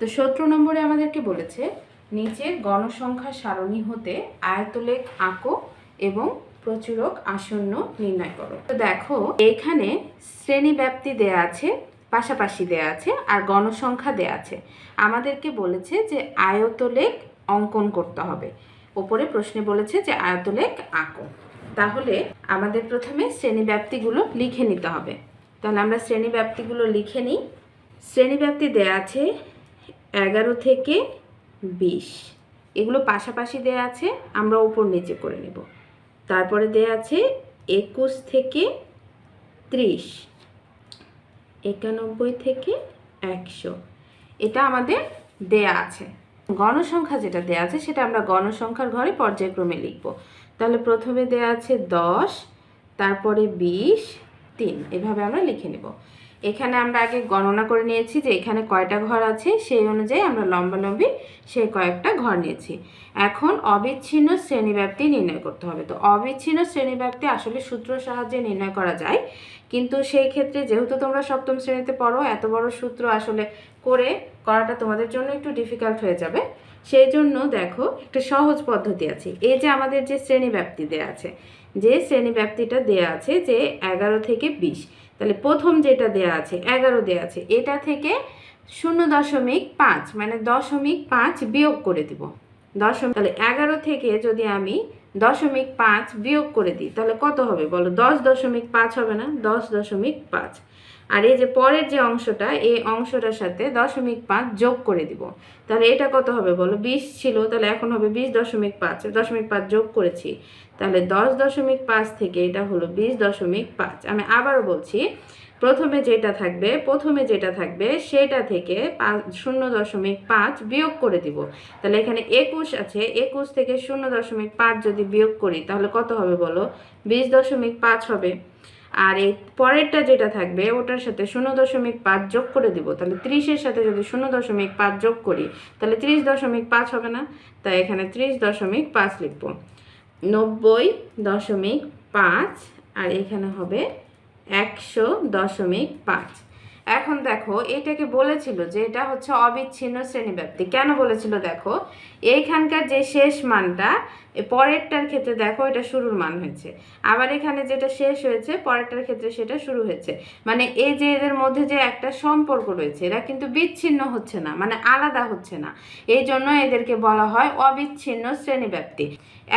তো সতেরো নম্বরে আমাদেরকে বলেছে, নিচের গণসংখ্যা সারণী হতে আয়তলেখ আঁকো এবং প্রচুরক আসন্ন নির্ণয় করো। তো দেখো, এখানে শ্রেণি ব্যাপ্তি দেয়া আছে, পাশাপাশি দেয়া আছে, আর গণসংখ্যা দেয়া আছে। আমাদেরকে বলেছে যে আয়তলেখ অঙ্কন করতে হবে। ওপরে প্রশ্নে বলেছে যে আয়তলেখ আঁকো। তাহলে আমাদের প্রথমে শ্রেণি ব্যাপ্তিগুলো লিখে নিতে হবে। তাহলে আমরা শ্রেণি ব্যাপ্তিগুলো লিখে নিই। শ্রেণি ব্যাপ্তি দেয়া আছে এগারো থেকে বিশ। এগুলো পাশাপাশি দেয়া আছে, আমরা উপর নিচে করে নেব। তারপরে দেয়া আছে একুশ থেকে ত্রিশ। একানব্বই থেকে একশো। এটা আমাদের দেয়া আছে। গণসংখ্যা যেটা দেয়া আছে, সেটা আমরা গণসংখ্যার ঘরে পর্যায়ক্রমে লিখব। তাহলে প্রথমে দেয়া আছে দশ, তারপরে বিশ, তিন। এভাবে আমরা লিখে নেব। এখানে আমরা আগে গণনা করে নিয়েছি যে এখানে কয়টা ঘর আছে, সেই অনুযায়ী আমরা লম্বালম্বি সেই কয়েকটা ঘর নিয়েছি। এখন অবিচ্ছিন্ন শ্রেণীব্যাপ্তি নির্ণয় করতে হবে। তো অবিচ্ছিন্ন শ্রেণীব্যাপ্তি আসলে সূত্র সাহায্যে নির্ণয় করা যায়, কিন্তু সেই ক্ষেত্রে যেহেতু তোমরা সপ্তম শ্রেণীতে পড়ো, এত বড় সূত্র আসলে করে করাটা তোমাদের জন্য একটু ডিফিকাল্ট হয়ে যাবে। সেই জন্য দেখো, একটা সহজ পদ্ধতি আছে। এই যে আমাদের যে শ্রেণি ব্যাপ্তি দেয়া আছে, যে শ্রেণি ব্যাপ্তিটা দেয়া আছে যে এগারো থেকে বিশ তাহলে প্রথম যেটা দেয়া আছে, এগারো দেয়া আছে, এটা থেকে শূন্য দশমিক পাঁচ মানে দশমিক পাঁচ বিয়োগ করে দিব। দশমিক, তাহলে এগারো থেকে যদি আমি দশমিক পাঁচ বিয়োগ করে দিই, তাহলে কত হবে বলো? দশ দশমিক পাঁচ হবে না? দশ দশমিক পাঁচ। আর এই যে পরের যে অংশটা, এই অংশটার সাথে দশমিক পাঁচ যোগ করে দিব। তাহলে এটা কত হবে বলো? বিশ ছিল, তাহলে এখন হবে বিশ দশমিক পাঁচ। দশমিক পাঁচ যোগ করেছি, তাহলে দশ দশমিক পাঁচ থেকে এটা হলো বিশ দশমিক পাঁচ। আমি আবারও বলছি, প্রথমে যেটা থাকবে, প্রথমে যেটা থাকবে, সেটা থেকে পাঁচ, শূন্য দশমিক পাঁচ বিয়োগ করে দিব। তাহলে এখানে একুশ আছে, একুশ থেকে শূন্য দশমিক পাঁচ যদি বিয়োগ করি, তাহলে কত হবে বলো? বিশ দশমিক পাঁচ হবে। আর এই পরেরটা যেটা থাকবে, ওটার সাথে শূন্য দশমিক পাঁচ যোগ করে দিব। তাহলে ত্রিশের সাথে যদি শূন্য দশমিক পাঁচ যোগ করি, তাহলে ত্রিশ দশমিক পাঁচ হবে না? তাই এখানে ত্রিশ দশমিক পাঁচ লিখব। নব্বই দশমিক পাঁচ, আর এখানে হবে একশো দশমিক পাঁচ। এখন দেখো, এটাকে বলেছিল যে এটা হচ্ছে অবিচ্ছিন্ন শ্রেণীব্যাপ্তি। কেন বলেছিল দেখো, এইখানকার যে শেষ মানটা পরেরটার ক্ষেত্রে দেখো এটা শুরুর মান হয়েছে। আবার এখানে যেটা শেষ হয়েছে, পরেরটার ক্ষেত্রে সেটা শুরু হয়েছে। মানে এই যে এদের মধ্যে যে একটা সম্পর্ক রয়েছে, এরা কিন্তু বিচ্ছিন্ন হচ্ছে না মানে আলাদা হচ্ছে না। এই জন্য এদেরকে বলা হয় অবিচ্ছিন্ন শ্রেণীব্যাপ্তি।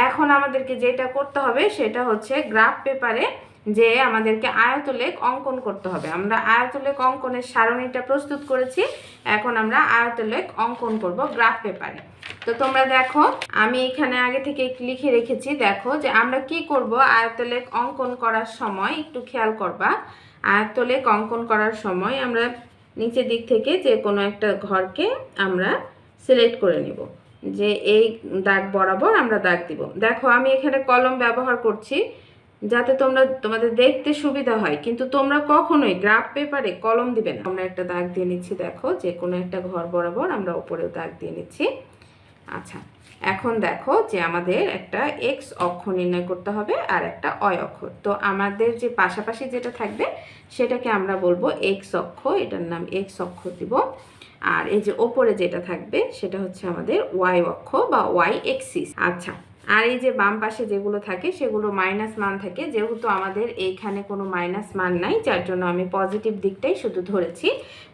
এখন আমাদেরকে যেটা করতে হবে, সেটা হচ্ছে গ্রাফ পেপারে যে আমাদেরকে আয়তলেখ অঙ্কন করতে হবে। আমরা আয়তলেখ অঙ্কনের সারণীটা প্রস্তুত করেছি। এখন আমরা আয়তলেখ অঙ্কন করব গ্রাফ পেপারে। তো তোমরা দেখো, আমি এখানে আগে থেকে লিখে রেখেছি, দেখো যে আমরা কি করব? আয়তলেখ অঙ্কন করার সময় একটু খেয়াল করবা। আয়তলেখ অঙ্কন করার সময় আমরা নিচের দিক থেকে যে কোনো একটা ঘরকে আমরা সিলেক্ট করে নেব। যে এই দাগ বরাবর আমরা দাগ দিব। দেখো, আমি এখানে কলম ব্যবহার করছি। যাতে তোমরা তোমাদের দেখতে সুবিধা হয়। কিন্তু তোমরা কখনোই গ্রাফ পেপারে কলম দিবে না। আমরা একটা দাগ দিয়ে নিচ্ছি, দেখো যে কোনো একটা ঘর বরাবর আমরা উপরেও দাগ দিয়ে নিচ্ছি। আচ্ছা এখন দেখো যে আমাদের একটা এক্স অক্ষ নির্ণয় করতে হবে আর একটা অয় অক্ষ। তো আমাদের যে পাশাপাশি যেটা থাকবে, সেটাকে আমরা বলব এক্স অক্ষ, এটার নাম এক্স অক্ষ দিব। আর এই যে ওপরে যেটা থাকবে, সেটা হচ্ছে আমাদের ওয়াই অক্ষ বা ওয়াই এক্সিস আচ্ছা আর এই যে বাম পাশে যেগুলো থাকে, সেগুলো মাইনাস মান থাকে। যেহেতু আমাদের এইখানে কোনো মাইনাস মান নাই, যার জন্য আমি পজিটিভ দিকটাই শুধু ধরেছি।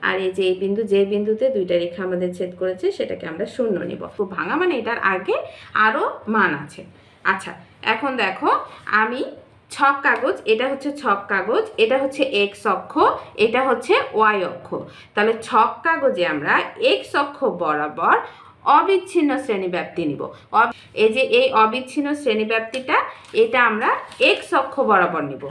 আর এই যে এই বিন্দু, যে বিন্দুতে দুইটা রেখা আমাদের ছেদ করেছে, সেটাকে আমরা শূন্য নিব। ভাঙা মানে এটার আগে আরও মান আছে। আচ্ছা এখন দেখো, আমি ছক কাগজ, এটা হচ্ছে ছক কাগজ, এটা হচ্ছে এক্স অক্ষ, এটা হচ্ছে ওয়াই অক্ষ। তাহলে ছক কাগজে আমরা এক্স অক্ষ বরাবর অবিচ্ছিন্ন শ্রেণীব্যাপ্তি নিব। এই যে এই অবিচ্ছিন্ন শ্রেণীব্যাপ্তিটা, এটা আমরা এক্স অক্ষ বরাবর নিব।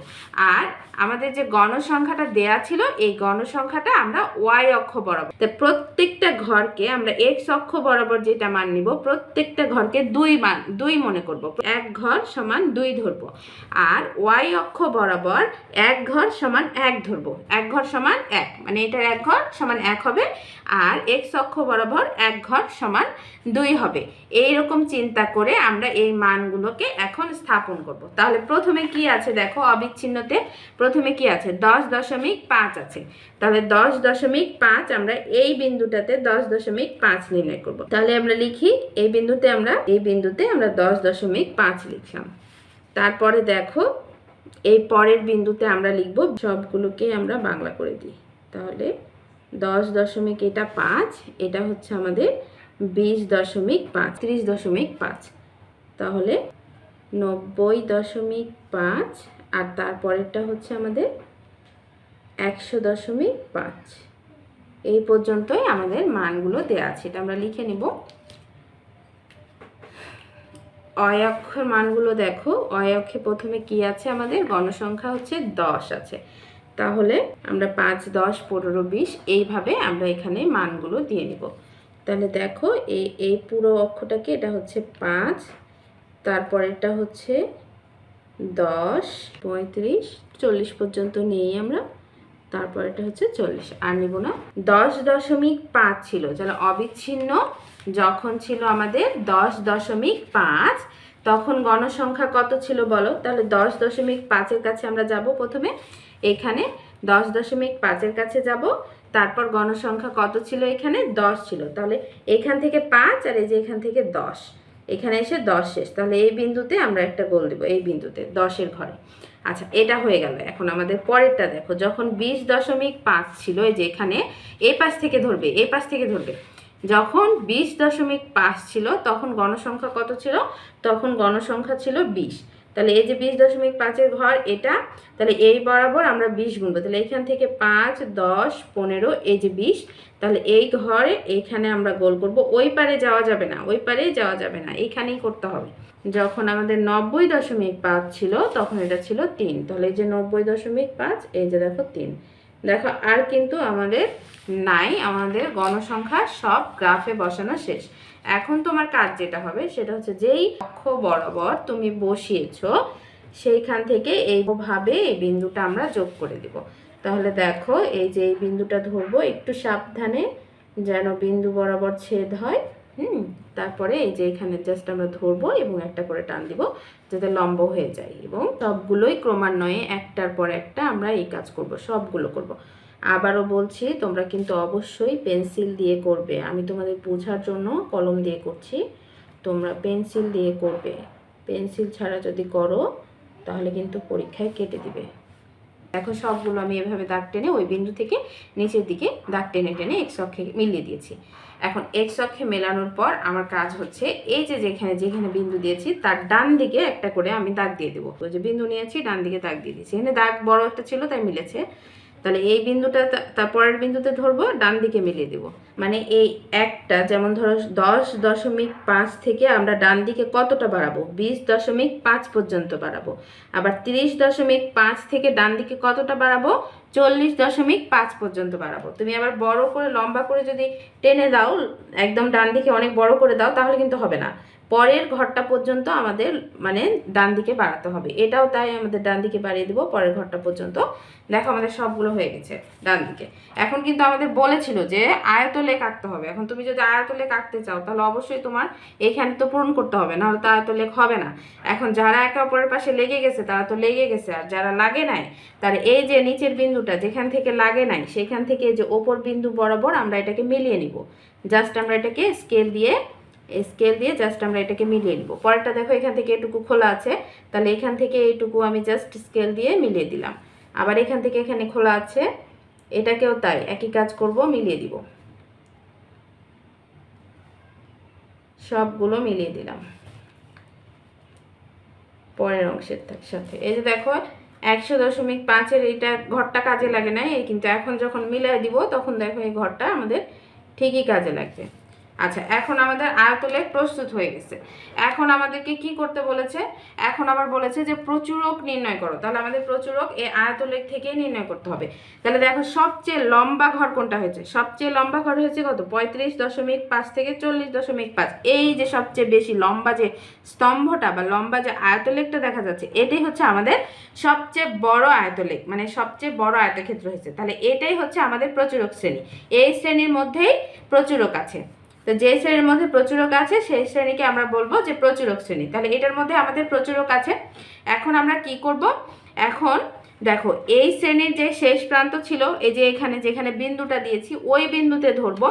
আর আমাদের যে গণসংখ্যাটা দেয়া ছিল, এই গণসংখ্যাটা আমরা ওয়াই অক্ষ বরাবর। তো প্রত্যেকটা ঘরকে আমরা এক্স অক্ষ বরাবর যেটা মান নিব, প্রত্যেকটা ঘরকে দুই মান, দুই মনে করব। এক ঘর সমান দুই ধরবো। আর ওয়াই অক্ষ বরাবর এক ঘর সমান এক ধরবো। এক ঘর সমান এক মানে এটার এক ঘর সমান এক হবে। আর এক্স অক্ষ বরাবর এক ঘর সমান সমান দুই হবে। এই রকম চিন্তা করে আমরা এই মানগুলোকে এখন স্থাপন করব। তাহলে প্রথমে কি আছে দেখো? অবিচ্ছিন্নতে প্রথমে কি আছে? দশ দশমিক পাঁচ আছে। তাহলে দশ দশমিক পাঁচ আমরা এই বিন্দুটাতে দশ দশমিক পাঁচ নির্ণয় করব। তাহলে আমরা লিখি, এই বিন্দুতে আমরা, এই বিন্দুতে আমরা দশ দশমিক পাঁচ লিখলাম। তারপরে দেখো, এই পরের বিন্দুতে আমরা লিখব, সবগুলোকে আমরা বাংলা করে দিই। তাহলে দশ দশমিক এটা পাঁচ, এটা হচ্ছে আমাদের বিশ দশমিক পাঁচ, ত্রিশ দশমিক পাঁচ। তাহলে নব্বই দশমিক পাঁচ আর তারপরেরটা হচ্ছে আমাদের একশো দশমিক পাঁচ। এই পর্যন্তই আমাদের মানগুলো দেওয়া আছে। এটা আমরা লিখে নিব। অয় অক্ষর মানগুলো দেখো। অয় অক্ষে প্রথমে কি আছে আমাদের? গণসংখ্যা হচ্ছে দশ আছে। তাহলে আমরা পাঁচ, দশ, পনেরো, বিশ, এইভাবে আমরা এখানে মানগুলো দিয়ে নিব। তাহলে দেখো এই এই পুরো অক্ষটাকে এটা হচ্ছে পাঁচ, তারপরেরটা হচ্ছে দশ, পঁয়ত্রিশ, চল্লিশ পর্যন্ত নিয়েই আমরা তারপর এটা হচ্ছে চল্লিশ, আর নিব না। দশ দশমিক পাঁচ ছিল যারা অবিচ্ছিন্ন যখন ছিল আমাদের দশ দশমিক পাঁচ, তখন গণসংখ্যা কত ছিল বলো? তাহলে দশ দশমিক পাঁচের কাছে আমরা যাব প্রথমে, এখানে দশ দশমিক পাঁচের কাছে যাব তারপর গণসংখ্যা কত ছিল এখানে? দশ ছিল। তাহলে এখান থেকে পাঁচ আর এই যে এখান থেকে দশ। এখানে এসে দশ শেষ। তাহলে এই বিন্দুতে আমরা একটা গোল দেবো, এই বিন্দুতে, দশের ঘরে। আচ্ছা এটা হয়ে গেল। এখন আমাদের পরেরটা দেখো। যখন বিশ দশমিক পাঁচ ছিল, এই যে এখানে এই পাশ থেকে ধরবে এই পাশ থেকে ধরবে। যখন বিশ দশমিক পাঁচ ছিল, তখন গণসংখ্যা কত ছিল? তখন গণসংখ্যা ছিল বিশ। তাহলে এই যে বিশ দশমিক পাঁচের ঘর এটা, তাহলে এই বরাবর আমরা বিশ গুনবো। তাহলে এখান থেকে পাঁচ, দশ, পনেরো, এই যে বিশ, তাহলে এই ঘরে এইখানে আমরা গোল করব। ওই পারে যাওয়া যাবে না, ওই পারে যাওয়া যাবে না এইখানেই করতে হবে। যখন আমাদের নব্বই দশমিক পাঁচ ছিল, তখন এটা ছিল তিন। তাহলে এই যে নব্বই দশমিক পাঁচ, এই যে দেখো তিন। দেখো, আর কিন্তু আমাদের নাই, আমাদের গণসংখ্যা সব গ্রাফে বসানো শেষ। এখন তোমার কাজ যেটা হবে, সেটা হচ্ছে যেই অক্ষ বরাবর তুমি বসিয়েছো, সেইখান থেকে এইভাবে এই বিন্দুটা আমরা যোগ করে দিব। তাহলে দেখো, এই যে এই বিন্দুটা ধরবো, একটু সাবধানে যেন বিন্দু বরাবর ছেদ হয়। হুম, তারপরে এই যে এখানে জাস্ট আমরা ধরবো এবং একটা করে টান দিব যাতে লম্ব হয়ে যায় এবং সবগুলোই ক্রমান্বয়ে একটার পর একটা আমরা এই কাজ করব, সবগুলো করব। আবারও বলছি, তোমরা কিন্তু অবশ্যই পেন্সিল দিয়ে করবে। আমি তোমাদের বোঝার জন্য কলম দিয়ে করছি। তোমরা পেন্সিল দিয়ে করবে। পেন্সিল ছাড়া যদি করো, তাহলে কিন্তু পরীক্ষায় কেটে দিবে। দেখো সবগুলো আমি এভাবে দাগ টেনে ওই বিন্দু থেকে নিচের দিকে দাগ টেনে টেনে এক্স অক্ষে মিলিয়ে দিয়েছি। এখন এক্স অক্ষে মেলানোর পর আমার কাজ হচ্ছে এই যে যেখানে যেখানে বিন্দু দিয়েছি, তার ডান দিকে একটা করে আমি দাগ দিয়ে দেবো। যে বিন্দু নিয়েছি, ডান দিকে দাগ দিয়ে দিয়েছি। এখানে দাগ বড় একটা ছিল, তাই মিলেছে। তাহলে এই বিন্দুটা তার পরের বিন্দুতে ধরবো, ডান দিকে মিলিয়ে দেবো। মানে এই একটা, যেমন ধরো দশ দশমিক পাঁচ থেকে আমরা ডান দিকে কতটা বাড়াবো? বিশ দশমিক পাঁচ পর্যন্ত বাড়াবো। আবার তিরিশ দশমিক পাঁচ থেকে ডান দিকে কতটা বাড়াবো? চল্লিশ দশমিক পাঁচ পর্যন্ত বাড়াবো। তুমি আবার বড় করে, লম্বা করে যদি টেনে দাও, একদম ডান দিকে অনেক বড় করে দাও, তাহলে কিন্তু হবে না। পরের ঘরটা পর্যন্ত আমাদের মানে ডান দিকে বাড়াতে হবে। এটাও তাই আমাদের ডান দিকে বাড়িয়ে দেবো, পরের ঘরটা পর্যন্ত। দেখো আমাদের সবগুলো হয়ে গেছে ডান দিকে। এখন কিন্তু আমাদের বলেছিল যে আয়তলে কাটতে হবে। এখন তুমি যদি আয়তলে কাটতে চাও, তাহলে অবশ্যই তোমার এখানে তো পূরণ করতে হবে, নাহলে তো আয়তলেখ হবে না। এখন যারা একে অপরের পাশে লেগে গেছে, তারা তো লেগে গেছে। আর যারা লাগে নাই, তার এই যে নিচের বিন্দুটা, যেখান থেকে লাগে নাই, সেখান থেকে যে ওপর বিন্দু বরাবর আমরা এটাকে মিলিয়ে নিব। জাস্ট আমরা এটাকে স্কেল দিয়ে স্কেল দিয়ে জাস্ট আমরা এটাকে মিলিয়ে নিব। পরেরটা দেখো, এখান থেকে এটুকু খোলা আছে। তাহলে এখান থেকে এইটুকু আমি জাস্ট স্কেল দিয়ে মিলিয়ে দিলাম। আবার এখান থেকে এখানে খোলা আছে। এটাকেও তাই, একই কাজ করব, মিলিয়ে দিব। সবগুলো মিলিয়ে দিলাম। পরের অংশের সাথে। এই যে দেখো, একশো দশমিক পাঁচের এইটা ঘরটা কাজে লাগে না এই কিন্তু এখন যখন মিলাই দিব, তখন দেখো এই ঘরটা আমাদের ঠিকই কাজে লাগবে। আচ্ছা এখন আমাদের আয়তলেখ প্রস্তুত হয়ে গেছে। এখন আমাদেরকে কি করতে বলেছে? এখন আবার বলেছে যে প্রচুরক নির্ণয় করো। তাহলে আমাদের প্রচুরক এই আয়তলেখ থেকেই নির্ণয় করতে হবে। তাহলে দেখো, সবচেয়ে লম্বা ঘর কোনটা হয়েছে? সবচেয়ে লম্বা ঘর হয়েছে কত? পঁয়ত্রিশ দশমিক পাঁচ থেকে চল্লিশ দশমিক পাঁচ। এই যে সবচেয়ে বেশি লম্বা যে স্তম্ভটা বা লম্বা যে আয়তলেখটা দেখা যাচ্ছে, এটাই হচ্ছে আমাদের সবচেয়ে বড় আয়তলেখ মানে সবচেয়ে বড় আয়তক্ষেত্র হয়েছে। তাহলে এটাই হচ্ছে আমাদের প্রচুরক শ্রেণি। এই শ্রেণির মধ্যেই প্রচুরক আছে। তো যে শ্রেণির মধ্যে প্রচুরক আছে, সেই শ্রেণীকে আমরা বলব যে প্রচুরক শ্রেণি। তাহলে এটার মধ্যে আমাদের প্রচুরক আছে। এখন আমরা কি করব? এখন দেখো, এই শ্রেণির যে শেষ প্রান্ত ছিল, এই যে এখানে যেখানে বিন্দুটা দিয়েছি, ওই বিন্দুতে ধরবো।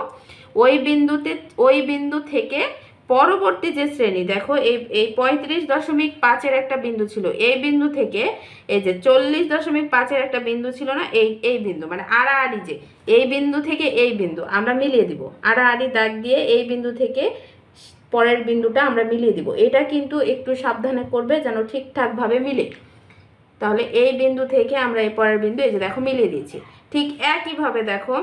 ওই বিন্দুতে, ওই বিন্দু থেকে পরবর্তী যে শ্রেণি, দেখো এই এই পঁয়ত্রিশ দশমিক পাঁচের একটা বিন্দু ছিল, এই বিন্দু থেকে এই যে চল্লিশ দশমিক পাঁচের একটা বিন্দু ছিল না, এই এই বিন্দু মানে আড়াআড়ি যে, এই বিন্দু থেকে এই বিন্দু, আমরা মিলিয়ে দিব, আড়াআড়ি দাগ দিয়ে এই বিন্দু থেকে পরের বিন্দুটা আমরা মিলিয়ে দিব, এটা কিন্তু একটু সাবধানে করবে যেন ঠিকঠাকভাবে মিলে। তাহলে এই বিন্দু থেকে আমরা এই পরের বিন্দু, এই যে দেখো মিলিয়ে দিয়েছি, ঠিক একইভাবে দেখো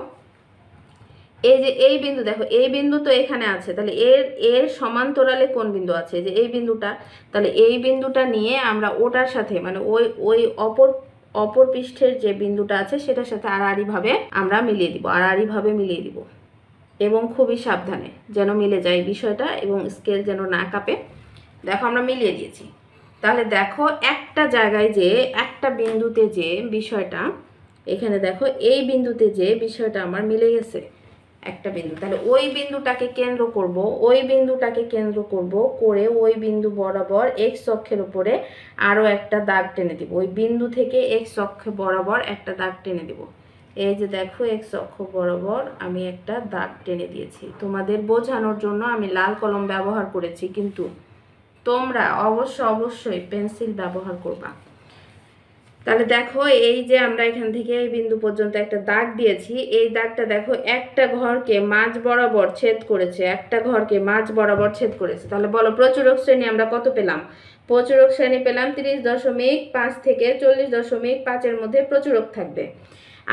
এই যে এই বিন্দু, দেখো, এই বিন্দু তো এখানে আছে, তাহলে এর এর সমান্তরালে কোন বিন্দু আছে? যে এই বিন্দুটা, তাহলে এই বিন্দুটা নিয়ে আমরা ওটার সাথে মানে ওই ওই অপর অপর পৃষ্ঠের যে বিন্দুটা আছে, সেটার সাথে আড়াআড়িভাবে আমরা মিলিয়ে দিব, আড়াআড়িভাবে মিলিয়ে দিব। এবং খুবই সাবধানে যেন মিলে যায় বিষয়টা এবং স্কেল যেন না কাঁপে। দেখো, আমরা মিলিয়ে দিয়েছি। তাহলে দেখো, একটা জায়গায় যে, একটা বিন্দুতে যে বিষয়টা, এখানে দেখো, এই বিন্দুতে যে বিষয়টা আমার মিলে গেছে। একটা বিন্দু। তাহলে ওই বিন্দুটাকে কেন্দ্র করব, ওই বিন্দুটাকে কেন্দ্র করব করে ওই বিন্দু বরাবর এক্স অক্ষের উপরে আরও একটা দাগ টেনে দিব। ওই বিন্দু থেকে এক্স অক্ষ বরাবর একটা দাগ টেনে দিব। এই যে দেখো এক্স অক্ষ বরাবর আমি একটা দাগ টেনে দিয়েছি। তোমাদের বোঝানোর জন্য আমি লাল কলম ব্যবহার করেছি, কিন্তু তোমরা অবশ্য অবশ্যই পেন্সিল ব্যবহার করবা। তাহলে দেখো এই যে আমরা এখান থেকে এই বিন্দু পর্যন্ত একটা দাগ দিয়েছি, এই দাগটা দেখো একটা ঘরকে মাঝ বরাবর ছেদ করেছে, একটা ঘরকে মাঝ বরাবর ছেদ করেছে। তাহলে বলো প্রচুরক শ্রেণি আমরা কত পেলাম? প্রচুরক শ্রেণি পেলাম তিরিশ দশমিক পাঁচ থেকে চল্লিশ দশমিক পাঁচের মধ্যে প্রচুরক থাকবে।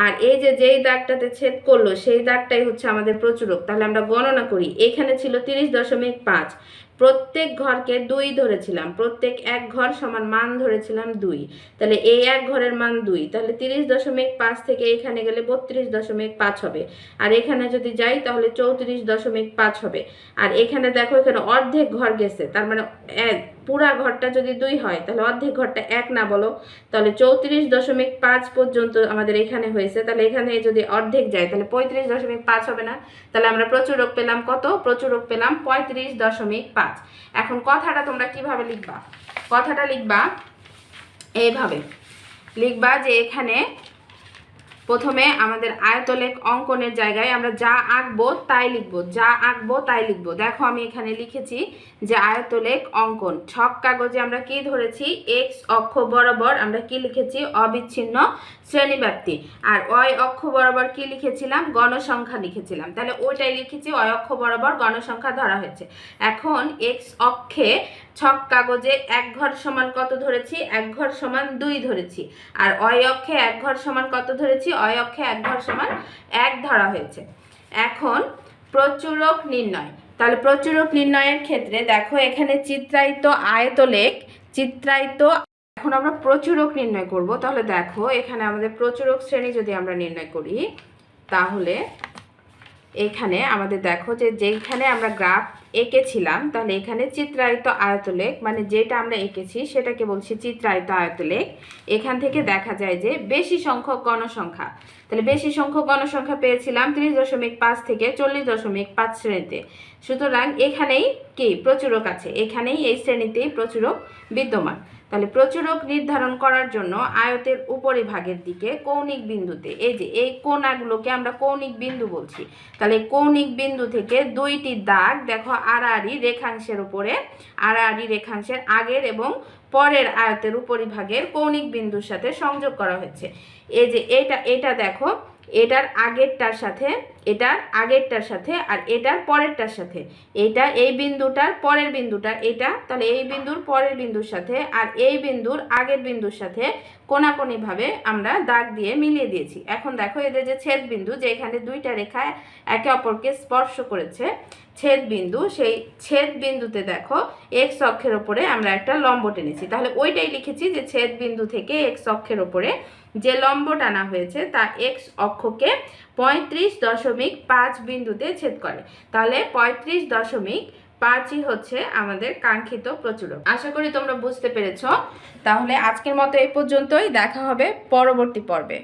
আর এই যে যেই দাগটাতে ছেদ করল, সেই দাগটাই হচ্ছে আমাদের প্রচুরক। তাহলে আমরা গণনা করি, এখানে ছিল তিরিশ দশমিক পাঁচ প্রত্যেক ঘরকে দুই ধরেছিলাম, প্রত্যেক এক ঘর সমান মান ধরেছিলাম দুই। তাহলে এই এক ঘরের মান দুই, তাহলে তিরিশ দশমিক পাঁচ থেকে এখানে গেলে বত্রিশ দশমিক পাঁচ হবে। আর এখানে যদি যাই তাহলে চৌত্রিশ দশমিক পাঁচ হবে। আর এখানে দেখো, এখানে অর্ধেক ঘর গেছে, তার মানে এক পুরা ঘরটা যদি দুই হয়, তাহলে অর্ধেক ঘরটা এক না বলো। তাহলে চৌত্রিশ দশমিক পাঁচ পর্যন্ত আমাদের এখানে হয়েছে, তাহলে এখানে যদি অর্ধেক যায়, তাহলে পঁয়ত্রিশ দশমিক পাঁচ হবে না। তাহলে আমরা প্রচুরক পেলাম কত? প্রচুরক পেলাম পঁয়ত্রিশ দশমিক পাঁচ। এখন কথাটা তোমরা কীভাবে লিখবা? কথাটা লিখবা এইভাবে। লিখবা যে এখানে প্রথমে আমাদের আয়তলেখ অঙ্কনের জায়গায় আমরা যা আঁকবো তাই লিখব, যা আঁকবো তাই লিখব। দেখো আমি এখানে লিখেছি যে আয়তলেখ অঙ্কন। ছক কাগজে আমরা কি ধরেছি? এক্স অক্ষ বরাবর আমরা কি লিখেছি? অবিচ্ছিন্ন শ্রেণীব্যাপ্তি। আর অয় অক্ষ বরাবর কি লিখেছিলাম? গণসংখ্যা লিখেছিলাম। তাহলে ওইটাই লিখেছি অয় অক্ষ বরাবর গণসংখ্যা ধরা হয়েছে। এখন এক্স অক্ষে ছক কাগজে এক ঘর সমান কত ধরেছি? এক ঘর সমান দুই ধরেছি। আর অয় অক্ষে এক ঘর সমান কত ধরেছি? অয় অক্ষে এক ঘর সমান এক ধরা হয়েছে। এখন প্রচুরক নির্ণয়। তাহলে প্রচুরক নির্ণয়ের ক্ষেত্রে দেখো এখানে চিত্রায়িত আয়তলেখ, চিত্রায়িত এখন আমরা প্রচুরক নির্ণয় করব। তাহলে দেখো এখানে আমাদের প্রচুরক শ্রেণি যদি আমরা নির্ণয় করি, তাহলে এখানে আমাদের দেখো যে যেখানে আমরা গ্রাফ এঁকেছিলাম, তাহলে এখানে চিত্রায়িত আয়তলেখ মানে যেটা আমরা এঁকেছি সেটাকে বলছি চিত্রায়িত আয়তলেখ। এখান থেকে দেখা যায় যে বেশি সংখ্যক গণসংখ্যা, তাহলে বেশি সংখ্যক গণসংখ্যা পেয়েছিলাম ত্রিশ দশমিক পাঁচ থেকে চল্লিশ দশমিক পাঁচ শ্রেণীতে। সুতরাং এখানেই কি? প্রচুরক আছে, এখানেই এই শ্রেণীতেই প্রচুরক বিদ্যমান। তাহলে প্রচুরক নির্ধারণ করার জন্য আয়তের উপরিভাগের দিকে কৌণিক বিন্দুতে, এই যে এই কোণাগুলোকে আমরা কৌণিক বিন্দু বলছি, তাহলে কৌণিক বিন্দু থেকে দুইটি দাগ, দেখো আড়াআড়ি রেখাংশের উপরে, আড়াআড়ি রেখাংশের আগের এবং পরের আয়তের উপরিভাগের কৌণিক বিন্দুর সাথে সংযোগ করা হয়েছে। এই যে এটা এটা দেখো এটার আগেরটার সাথে, এটার আগেরটার সাথে আর এটার পরেরটার সাথে। এটা এই বিন্দুটার পরের বিন্দুটা, এটা তাহলে এই বিন্দুর পরের বিন্দুর সাথে আর এই বিন্দুর আগের বিন্দুর সাথে কোনাকোনিভাবে আমরা দাগ দিয়ে মিলিয়ে দিয়েছি। এখন দেখো এদের যে ছেদ বিন্দু যে এখানে দুইটা রেখা একে অপরকে স্পর্শ করেছে ছেদ বিন্দু সেই ছেদ বিন্দুতে দেখো এক্স অক্ষের ওপরে আমরা একটা লম্ব টেনেছি। তাহলে ওইটাই লিখেছি যে ছেদ বিন্দু থেকে এক্স অক্ষের ওপরে যে লম্ব টানা হয়েছে তা এক্স অক্ষকে পঁয়ত্রিশ দশমিক পাঁচ বিন্দুতে ছেদ করে। তাহলে পঁয়ত্রিশ দশমিক পাঁচই হচ্ছে আমাদের কাঙ্ক্ষিত প্রচুরক। আশা করি তোমরা বুঝতে পেরেছ। তাহলে আজকের মতো এই পর্যন্তই। দেখা হবে পরবর্তী পর্বে।